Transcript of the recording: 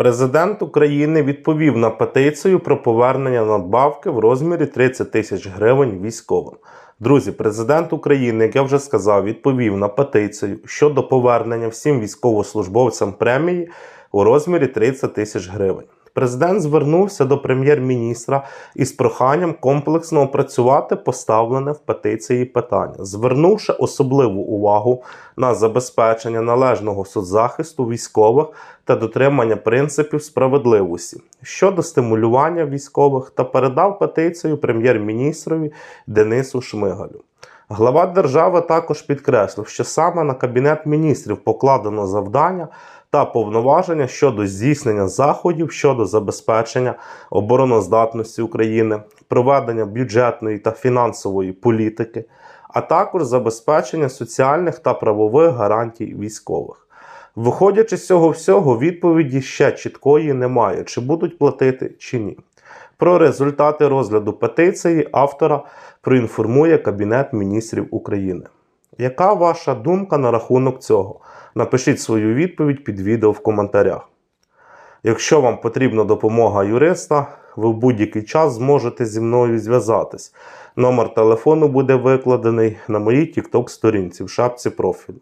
Президент України відповів на петицію про повернення надбавки в розмірі 30 тисяч гривень військовим. Друзі, президент України, як я вже сказав, відповів на петицію щодо повернення всім військовослужбовцям премії у розмірі 30 тисяч гривень. Президент звернувся до прем'єр-міністра із проханням комплексно опрацювати поставлене в петиції питання, звернувши особливу увагу на забезпечення належного соцзахисту військових та дотримання принципів справедливості щодо стимулювання військових та передав петицію прем'єр-міністрові Денису Шмигалю. Глава держави також підкреслив, що саме на кабінет міністрів покладено завдання та повноваження щодо здійснення заходів щодо забезпечення обороноздатності України, проведення бюджетної та фінансової політики, а також забезпечення соціальних та правових гарантій військових. Виходячи з цього всього, відповіді ще чіткої немає, чи будуть платити чи ні. Про результати розгляду петиції автора проінформує Кабінет міністрів України. Яка ваша думка на рахунок цього? Напишіть свою відповідь під відео в коментарях. Якщо вам потрібна допомога юриста, ви в будь-який час зможете зі мною зв'язатись. Номер телефону буде викладений на моїй TikTok сторінці в шапці профілю.